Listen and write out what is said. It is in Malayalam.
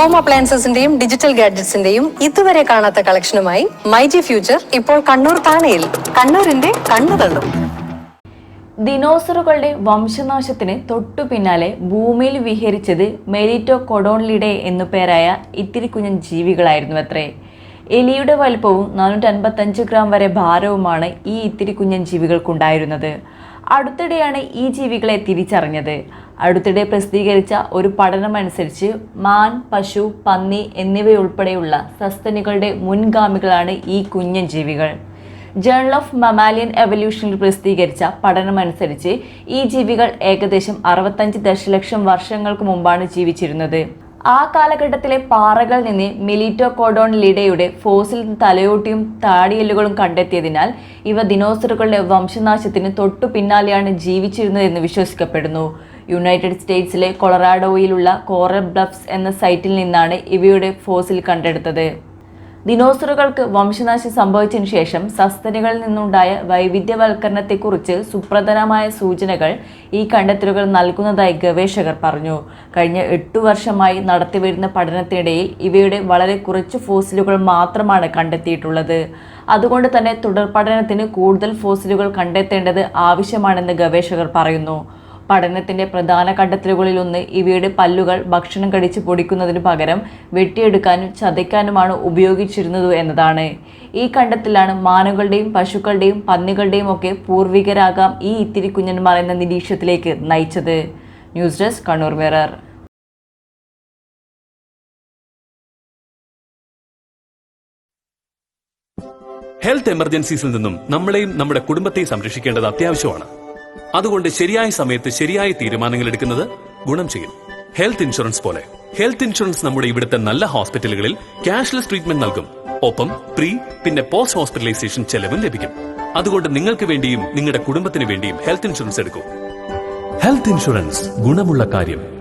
ഹോം അപ്ലയൻസസിന്റെയും ഡിജിറ്റൽ ഗാഡ്ജറ്റ്സിന്റെയും ഇതുവരെ കാണാത്ത കളക്ഷനുമായി മൈജി ഫ്യൂച്ചർ ഇപ്പോൾ കണ്ണൂർ താണയിൽ. കണ്ണൂരിന്റെ കണ്ണു ദിനോസറുകളുടെ വംശനാശത്തിന് തൊട്ടു പിന്നാലെ ഭൂമിയിൽ വിഹരിച്ചത് മെരിറ്റോ കൊഡോൺലിഡെ എന്നു പേരായ ഇത്തിരി കുഞ്ഞൻ ജീവികളായിരുന്നു അത്രേ എലിയുടെ വലുപ്പവും നാനൂറ്റി അൻപത്തഞ്ച് ഗ്രാം വരെ ഭാരവുമാണ് ഈ ഇത്തിരി കുഞ്ഞൻ ജീവികൾക്കുണ്ടായിരുന്നത്. അടുത്തിടെയാണ് ഈ ജീവികളെ തിരിച്ചറിഞ്ഞത്. അടുത്തിടെ പ്രസിദ്ധീകരിച്ച ഒരു പഠനമനുസരിച്ച് മാൻ പശു പന്നി എന്നിവയുൾപ്പെടെയുള്ള സസ്തനികളുടെ മുൻഗാമികളാണ് ഈ കുഞ്ഞൻ ജീവികൾ. ജേണൽ ഓഫ് മമാലിയൻ എവല്യൂഷനിൽ പ്രസിദ്ധീകരിച്ച പഠനമനുസരിച്ച് ഈ ജീവികൾ ഏകദേശം അറുപത്തഞ്ച് ദശലക്ഷം വർഷങ്ങൾക്ക് മുമ്പാണ് ജീവിച്ചിരുന്നത്. ആ കാലഘട്ടത്തിലെ പാറകൾ നിന്ന് മിലിറ്റോ കോഡോൺ ലിഡയുടെ ഫോസിൽ തലയോട്ടിയും താടിയെല്ലുകളും കണ്ടെത്തിയതിനാൽ ഇവ ദിനോസറുകളുടെ വംശനാശത്തിന് തൊട്ടു പിന്നാലെയാണ് ജീവിച്ചിരുന്നതെന്ന് വിശ്വസിക്കപ്പെടുന്നു. യുണൈറ്റഡ് സ്റ്റേറ്റ്സിലെ കൊളറാഡോയിലുള്ള കോറൽ ബ്ലഫ്സ് എന്ന സൈറ്റിൽ നിന്നാണ് ഇവയുടെ ഫോസിൽ കണ്ടെടുത്തത്. ദിനോസറുകൾക്ക് വംശനാശം സംഭവിച്ചതിനു ശേഷം സസ്തനികളിൽ നിന്നുണ്ടായ വൈവിധ്യവൽക്കരണത്തെക്കുറിച്ച് സുപ്രധാനമായ സൂചനകൾ ഈ കണ്ടെത്തലുകൾ നൽകുന്നതായി ഗവേഷകർ പറഞ്ഞു. കഴിഞ്ഞ എട്ടു വർഷമായി നടത്തിവരുന്ന പഠനത്തിനിടയിൽ ഇവയുടെ വളരെ കുറച്ച് ഫോസിലുകൾ മാത്രമാണ് കണ്ടെത്തിയിട്ടുള്ളത്. അതുകൊണ്ട് തന്നെ തുടർ പഠനത്തിന് കൂടുതൽ ഫോസിലുകൾ കണ്ടെത്തേണ്ടത് ആവശ്യമാണെന്ന് ഗവേഷകർ പറയുന്നു. പഠനത്തിന്റെ പ്രധാന കണ്ടെത്തലുകളിലൊന്ന് ഇവയുടെ പല്ലുകൾ ഭക്ഷണം കടിച്ച് പൊടിക്കുന്നതിന് പകരം വെട്ടിയെടുക്കാനും ചതയ്ക്കാനുമാണ് ഉപയോഗിച്ചിരുന്നത് എന്നതാണ്. ഈ കണ്ടെത്തലാണ് മാനുകളുടെയും പശുക്കളുടെയും പന്നികളുടെയും ഒക്കെ പൂർവികരാകാം ഈ ഇത്തിരി കുഞ്ഞന്മാർ എന്ന നിരീക്ഷണത്തിലേക്ക് നയിച്ചത്. News desk Kannur Mirror. Health എമർജൻസീസിൽ നിന്നും നമ്മളെയും നമ്മുടെ കുടുംബത്തെയും സംരക്ഷിക്കേണ്ടത് അത്യാവശ്യമാണ്. അതുകൊണ്ട് ശരിയായ സമയത്ത് ശരിയായ തീരുമാനങ്ങൾ എടുക്കുന്നത് ഗുണം ചെയ്യും. ഹെൽത്ത് ഇൻഷുറൻസ് പോലെ. ഹെൽത്ത് ഇൻഷുറൻസ് നമ്മുടെ ഇവിടുത്തെ നല്ല ഹോസ്പിറ്റലുകളിൽ ക്യാഷ്ലെസ് ട്രീറ്റ്മെന്റ് നൽകും. ഒപ്പം പ്രീ പിന്നെ പോസ്റ്റ് ഹോസ്പിറ്റലൈസേഷൻ ചെലവും ലഭിക്കും. അതുകൊണ്ട് നിങ്ങൾക്ക് വേണ്ടിയും നിങ്ങളുടെ കുടുംബത്തിന് വേണ്ടിയും ഹെൽത്ത് ഇൻഷുറൻസ് എടുക്കൂ. ഹെൽത്ത് ഇൻഷുറൻസ് ഗുണമുള്ള കാര്യം.